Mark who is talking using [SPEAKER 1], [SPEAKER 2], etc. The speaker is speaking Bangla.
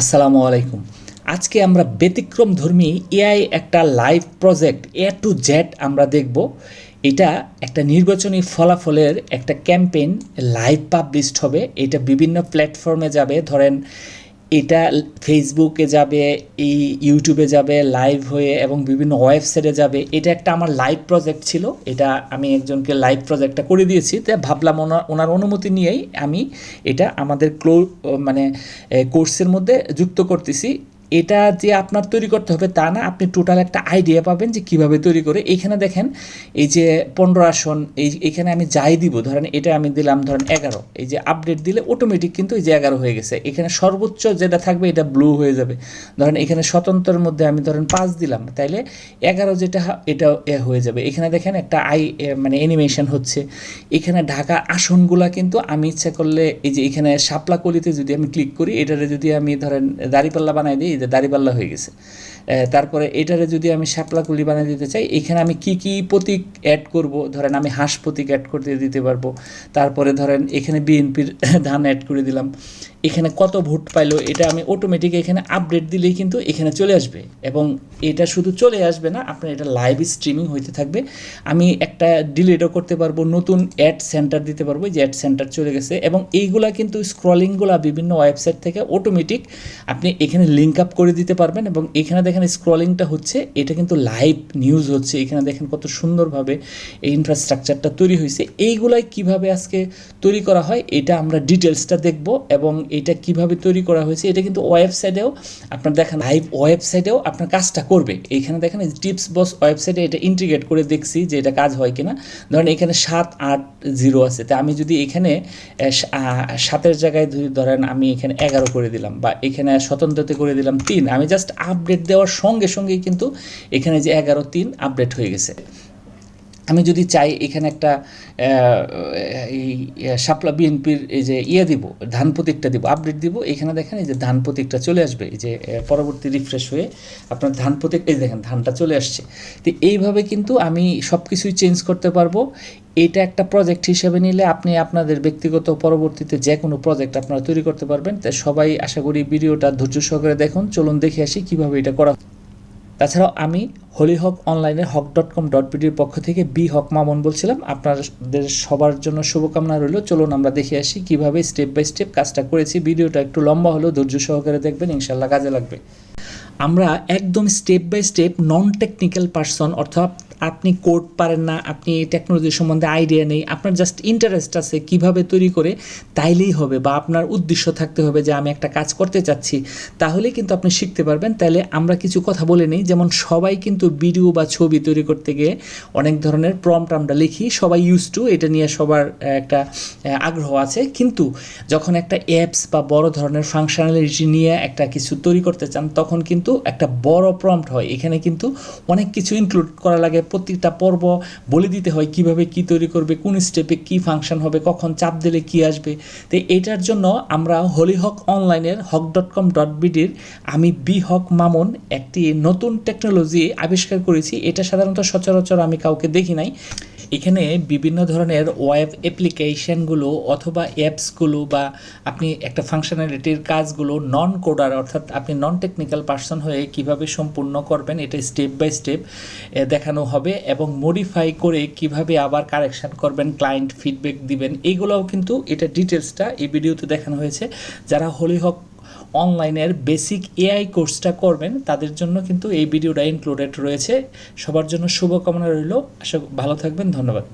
[SPEAKER 1] আসসালামু আলাইকুম। আজকে আমরা ব্যতিক্রম ধর্মী এআই একটা live project A to Z আমরা দেখব। এটা একটা নির্বাচনী ফলাফলের একটা ক্যাম্পেইন লাইভ পাবলিশড হবে। এটা বিভিন্ন প্ল্যাটফর্মে যাবে। ধরেন এটা ফেসবুকে যাবে, এই ইউটিউবে যাবে লাইভ হয়ে এবং বিভিন্ন ওয়েবসাইটে যাবে, এটা একটা আমার লাইভ প্রজেক্ট ছিল। এটা আমি একজনকে লাইভ প্রজেক্টটা করে দিয়েছি। তাই ভাবলাম ওনার ওনার অনুমতি নিয়েই আমি এটা আমাদের ক্লো মানে কোর্সের মধ্যে যুক্ত করতেছি। এটা যে আপনার তৈরি করতে হবে তা না, আপনি টোটাল একটা আইডিয়া পাবেন যে কীভাবে তৈরি করে। এইখানে দেখেন, এই যে পনেরো আসন, এই এখানে আমি যাই দিব, ধরেন এটা আমি দিলাম ধরেন এগারো। এই যে আপডেট দিলে অটোমেটিক কিন্তু এই যে এগারো হয়ে গেছে। এখানে সর্বোচ্চ যেটা থাকবে এটা ব্লু হয়ে যাবে। ধরেন এখানে স্বতন্ত্রের মধ্যে আমি ধরেন পাঁচ দিলাম, তাইলে এগারো যেটা, এটা হয়ে যাবে। এখানে দেখেন একটা আই মানে অ্যানিমেশন হচ্ছে। এখানে ঢাকা আসনগুলা কিন্তু আমি ইচ্ছা করলে, এই যে এখানে শাপলা কলিতে যদি আমি ক্লিক করি, এটারে যদি আমি ধরেন দাড়িপাল্লা বানাই দিই যে দাড়িপাল্লা হয়ে গেছে। তারপরে এটারে যদি আমি শাপলা কুলি বানিয়ে দিতে চাই, এখানে আমি কি কি প্রতীক অ্যাড করব? ধরেন আমি হাঁস প্রতীক অ্যাড করতে দিতে পারব। তারপরে ধরেন এখানে বিএনপির ধান অ্যাড করে দিলাম। এখানে কত ভোট পাইলো, এটা আমি অটোমেটিক এখানে আপডেট দিলেই কিন্তু এখানে চলে আসবে। এবং এটা শুধু চলে আসবে না, আপনার এটা লাইভ স্ট্রিমিং হইতে থাকবে। আমি একটা ডিলিটও করতে পারব, নতুন অ্যাড সেন্টার দিতে পারব যে অ্যাড সেন্টার চলে গেছে। এবং এইগুলা কিন্তু স্ক্রলিংগুলা বিভিন্ন ওয়েবসাইট থেকে অটোমেটিক আপনি এখানে লিঙ্ক আপ করে দিতে পারবেন এবং এখানে দেখেন স্ক্রলিংটা হচ্ছে, এটা কিন্তু লাইভ নিউজ হচ্ছে। এখানে দেখেন কত সুন্দরভাবে এই ইনফ্রাস্ট্রাকচারটা তৈরি হয়েছে। এইগুলাই কীভাবে আজকে তৈরি করা হয়, এটা আমরা ডিটেলসটা দেখব এবং এটা কীভাবে তৈরি করা হয়েছে, এটা কিন্তু ওয়েবসাইটেও আপনার দেখেন লাইভ ওয়েবসাইটেও আপনার কাজটা করবে। এইখানে দেখেন টিপস বস ওয়েবসাইটে এটা ইন্টিগ্রেট করে দেখছি যে এটা কাজ হয় কিনা। ধরেন এখানে সাত আট জিরো আছে, তা আমি যদি এখানে সাতের জায়গায় ধরি ধরেন আমি এখানে এগারো করে দিলাম বা এখানে স্বতন্ত্রতে করে দিলাম তিন। আমি জাস্ট আপডেট দেওয়ার সঙ্গে সঙ্গেই কিন্তু এখানে যে এগারো তিন আপডেট হয়ে গেছে। আমি যদি চাই এখানে একটা এই শাপলা বিএনপির এই যে ইয়ে দিব, ধান প্রতীকটা দিব আপডেট দিব, এখানে দেখেন এই যে ধান প্রতীকটা চলে আসবে, এই যে পরবর্তী রিফ্রেশ হয়ে আপনার ধান প্রতীক, এই দেখেন ধানটা চলে আসছে। তো এইভাবে কিন্তু আমি সব কিছুই চেঞ্জ করতে পারব। এটা একটা প্রজেক্ট হিসেবে নিলে আপনি আপনাদের ব্যক্তিগত পরবর্তীতে যে কোনো প্রজেক্ট আপনারা তৈরি করতে পারবেন। তাই সবাই আশা করি ভিডিওটা ধৈর্য সহকারে দেখুন। চলুন দেখে আসি কীভাবে এটা করা তাছাড়াও আমি হলি হক অনলাইনের হক ডট কম ডট বিডির পক্ষ থেকে বি হক মামুন বলছিলাম। আপনাদের সবার জন্য শুভকামনা রইল। চলুন আমরা দেখে আসি কীভাবে স্টেপ বাই স্টেপ কাজটা করেছি। ভিডিওটা একটু লম্বা হলেও ধৈর্য সহকারে দেখবেন ইনশাল্লাহ কাজে লাগবে। আমরা একদম step by step non technical person অর্থাৎ আপনি কোড পারেন না, আপনি টেকনোলজি সম্বন্ধে আইডিয়া নেই, আপনার জাস্ট ইন্টারেস্ট আছে কীভাবে তৈরি করে, তাইলেই হবে বা আপনার উদ্দেশ্য থাকতে হবে যে আমি একটা কাজ করতে চাচ্ছি। তাহলে কিন্তু আপনি শিখতে পারবেন। তাহলে আমরা কিছু কথা বলে নিই, যেমন সবাই কিন্তু ভিডিও বা ছবি তৈরি করতে গিয়ে অনেক ধরনের প্রম্পট আমরা লিখি, সবাই ইউজ টু এটা নিয়ে সবার একটা আগ্রহ আছে। কিন্তু যখন একটা অ্যাপস বা বড় ধরনের ফাংশনালিটি নিয়ে একটা কিছু তৈরি করতে চান, তখন কিন্তু একটা বড় প্রম্পট হয়। এখানে কিন্তু অনেক কিছু ইনক্লুড করা লাগে প্রত্যেকটা পর্ব বলে দিতে হয় কীভাবে কি তৈরি করবে, কোন স্টেপে কি ফাংশন হবে, কখন চাপ দিলে কি আসবে। তো এটার জন্য আমরা হলি হক অনলাইনের হক ডট কম ডট বিডির আমি বি হক মামুন একটি নতুন টেকনোলজি আবিষ্কার করেছি। এটা সাধারণত সচরাচর আমি কাউকে দেখি নাই। এখানে বিভিন্ন ধরনের ওয়েব অ্যাপ্লিকেশনগুলো অথবা অ্যাপসগুলো বা আপনি একটা ফাংশনালিটির কাজগুলো নন কোডার অর্থাৎ আপনি নন টেকনিক্যাল পার্সন হয়ে কীভাবে সম্পূর্ণ করবেন, এটা স্টেপ বাই স্টেপ দেখানো হবে এবং মডিফাই করে কীভাবে আবার কারেকশন করবেন ক্লায়েন্ট ফিডব্যাক দিবেন এইগুলোও কিন্তু এটা ডিটেলসটা এই ভিডিওতে দেখানো হয়েছে। যারা হোলি হক অনলাইনের বেসিক এআই কোর্সটা করবেন, তাদের জন্য কিন্তু এই ভিডিওটা ইনক্লুডেড রয়েছে। সবার জন্য শুভকামনা রইল। আশা ভালো থাকবেন, ধন্যবাদ।